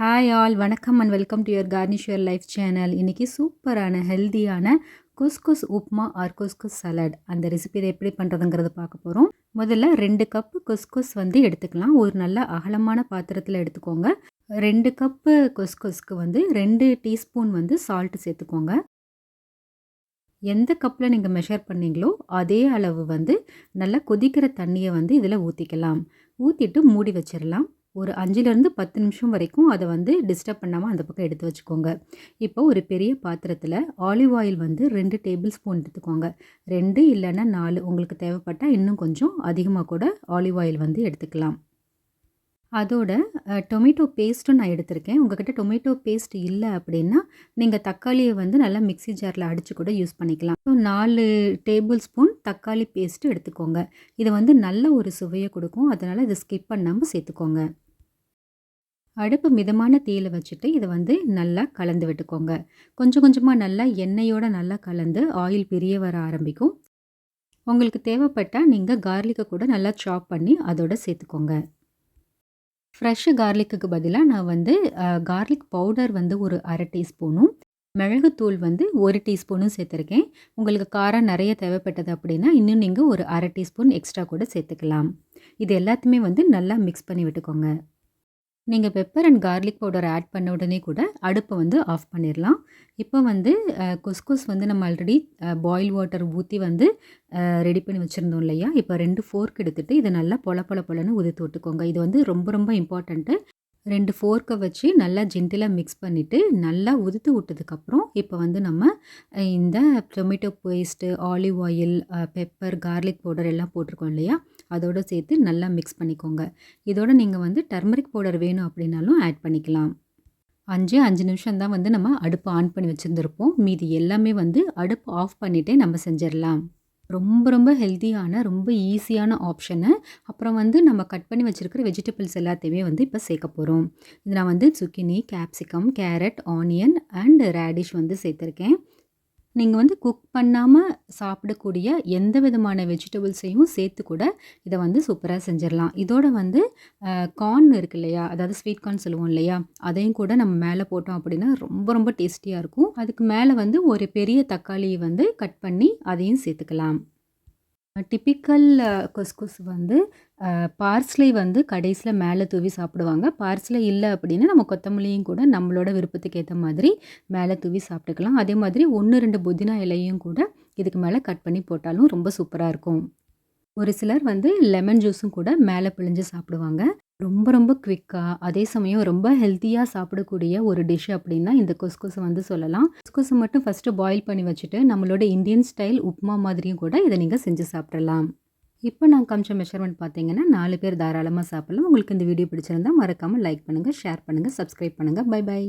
Hi all வணக்கம் and welcome to your garnish your life channel இன்றைக்கி சூப்பரான ஹெல்த்தியான couscous upma or couscous salad அந்த ரெசிபி எப்படி பண்ணுறதுங்கிறத பார்க்க போகிறோம் முதல்ல ரெண்டு கப்பு குஸ்குஸ் வந்து எடுத்துக்கலாம். ஒரு நல்ல அகலமான பாத்திரத்தில் எடுத்துக்கோங்க. ரெண்டு கப்பு குஸ்குஸ்க்கு வந்து ரெண்டு டீஸ்பூன் வந்து சால்ட்டு சேர்த்துக்கோங்க. எந்த கப்பில் நீங்கள் மெஷர் பண்ணீங்களோ அதே அளவு வந்து நல்லா கொதிக்கிற தண்ணியை வந்து இதில் ஊற்றிக்கலாம் ஊற்றிட்டு மூடி வச்சிடலாம் ஒரு அஞ்சுலேருந்து பத்து நிமிஷம் வரைக்கும் அதை வந்து டிஸ்டர்ப் பண்ணாமல் அந்த பக்கம் எடுத்து வச்சுக்கோங்க. இப்போ ஒரு பெரிய பாத்திரத்தில் ஆலிவ் ஆயில் வந்து ரெண்டு டேபிள் ஸ்பூன் எடுத்துக்கோங்க. ரெண்டு இல்லைன்னா நாலு உங்களுக்கு தேவைப்பட்டால் இன்னும் கொஞ்சம் அதிகமாக கூட ஆலிவ் ஆயில் வந்து எடுத்துக்கலாம். அதோட டொமேட்டோ பேஸ்ட்டும் நான் எடுத்திருக்கேன். உங்ககிட்ட டொமேட்டோ பேஸ்ட் இல்லை அப்படின்னா நீங்கள் தக்காளியை வந்து நல்லா மிக்சி ஜாரில் அடித்து கூட யூஸ் பண்ணிக்கலாம். ஸோ நாலு டேபிள் ஸ்பூன் தக்காளி பேஸ்ட்டு எடுத்துக்கோங்க. இது வந்து நல்ல ஒரு சுவையை கொடுக்கும். அதனால் இதை ஸ்கிப் பண்ணாமல் சேர்த்துக்கோங்க. அடுப்பு மிதமான தீயில் வச்சுட்டு இதை வந்து நல்லா கலந்து விட்டுக்கோங்க. கொஞ்சம் கொஞ்சமாக நல்லா எண்ணெயோடு நல்லா கலந்து ஆயில் பிரிய வர ஆரம்பிக்கும். உங்களுக்கு தேவைப்பட்டால் நீங்கள் கார்லிக்கை கூட நல்லா சாப் பண்ணி அதோட சேர்த்துக்கோங்க. ஃப்ரெஷ்ஷு கார்லிக்குக்கு பதிலாக நான் வந்து கார்லிக் பவுடர் வந்து ஒரு அரை டீஸ்பூனும் மிளகுத்தூள் வந்து ஒரு டீஸ்பூனும் சேர்த்துருக்கேன். உங்களுக்கு காரம் நிறைய தேவைப்பட்டது அப்படின்னா இன்னும் நீங்கள் ஒரு அரை டீஸ்பூன் எக்ஸ்ட்ரா கூட சேர்த்துக்கலாம். இது எல்லாத்தையுமே வந்து நல்லா மிக்ஸ் பண்ணி விட்டுக்கோங்க. நீங்கள் pepper and garlic powder add பண்ண உடனே கூட அடுப்பை வந்து ஆஃப் பண்ணிடலாம் இப்போ வந்து குஸ்குஸ் வந்து நம்ம ஆல்ரெடி பாயில் வாட்டர் ஊற்றி வந்து ரெடி பண்ணி வச்சுருந்தோம் இல்லையா? இப்போ ரெண்டு ஃபோர்க் எடுத்துகிட்டு இதை நல்லா பொல பொல பொலன்னு உதித்து விட்டுக்கோங்க. இது வந்து ரொம்ப ரொம்ப இம்பார்ட்டண்ட்டு ரெண்டு ஃபோர்க்கை வச்சு நல்லா ஜென்டிலாக மிக்ஸ் பண்ணிவிட்டு நல்லா உதுத்து விட்டதுக்கப்புறம் இப்போ வந்து நம்ம இந்த tomato paste olive oil pepper garlic powder எல்லாம் போட்டிருக்கோம் இல்லையா? அதோடு சேர்த்து நல்லா மிக்ஸ் பண்ணிக்கோங்க. இதோட நீங்கள் வந்து டர்மரிக் பவுடர் வேணும் அப்படின்னாலும் ஆட் பண்ணிக்கலாம். அஞ்சு அஞ்சு நிமிஷம் தான் வந்து நம்ம அடுப்பு ஆன் பண்ணி வச்சுருந்துருப்போம். மீதி எல்லாமே வந்து அடுப்பு ஆஃப் பண்ணிகிட்டே நம்ம செஞ்சிடலாம். ரொம்ப ரொம்ப ஹெல்த்தியான ரொம்ப ஈஸியான ஆப்ஷனு அப்புறம் வந்து நம்ம கட் பண்ணி வச்சுருக்கிற வெஜிடபிள்ஸ் எல்லாத்தையுமே வந்து இப்போ சேர்க்க போகிறோம் இது நான் வந்து zucchini capsicum carrot onion and radish வந்து சேர்த்துருக்கேன். நீங்கள் வந்து குக் பண்ணாமல் சாப்பிடக்கூடிய எந்த விதமான வெஜிடபிள்ஸையும் சேர்த்து கூட இதை வந்து சூப்பராக செஞ்சிடலாம். இதோட வந்து கார்ன் இருக்கு இல்லையா? அதாவது ஸ்வீட் கார்ன் சொல்லுவோம் இல்லையா? அதையும் கூட நம்ம மேலே போட்டோம் அப்படின்னா ரொம்ப ரொம்ப டேஸ்டியாக இருக்கும். அதுக்கு மேலே வந்து ஒரு பெரிய தக்காளியை வந்து கட் பண்ணி அதையும் சேர்த்துக்கலாம். டிப்பிக்கல் கொஸ்கொஸ் வந்து பார்ஸ்லை வந்து கடைசியில் மேலே தூவி சாப்பிடுவாங்க. பார்ஸ்லை இல்லை அப்படின்னா நம்ம கொத்தமல்லியும் கூட நம்மளோட விருப்பத்துக்கு ஏற்ற மாதிரி மேலே தூவி சாப்பிட்டுக்கலாம். அதே மாதிரி ஒன்று ரெண்டு புதினா இலையும் கூட இதுக்கு மேலே கட் பண்ணி போட்டாலும் ரொம்ப சூப்பராக இருக்கும். ஒரு சிலர் வந்து லெமன் ஜூஸும் கூட மேலே பிழிஞ்சு சாப்பிடுவாங்க. ரொம்ப ரொம்ப குவிக்காக அதே சமயம் ரொம்ப ஹெல்த்தியாக சாப்பிடக்கூடிய ஒரு டிஷ் அப்படின்னா இந்த கொஸ்கொஸை வந்து சொல்லலாம். கொஸ்கொஸை மட்டும் ஃபஸ்ட்டு பாயில் பண்ணி வச்சுட்டு நம்மளோட இந்தியன் ஸ்டைல் உப்மா மாதிரியும் கூட இதை நீங்கள் செஞ்சு சாப்பிடலாம். இப்போ நான் காமிச்ச மெஷர்மெண்ட் பார்த்தீங்கன்னா நாலு பேர் தாராளமாக சாப்பிடலாம். உங்களுக்கு இந்த வீடியோ பிடிச்சிருந்தா மறக்காமல் லைக் பண்ணுங்கள் ஷேர் பண்ணுங்கள் சப்ஸ்கிரைப் பண்ணுங்கள் பை பை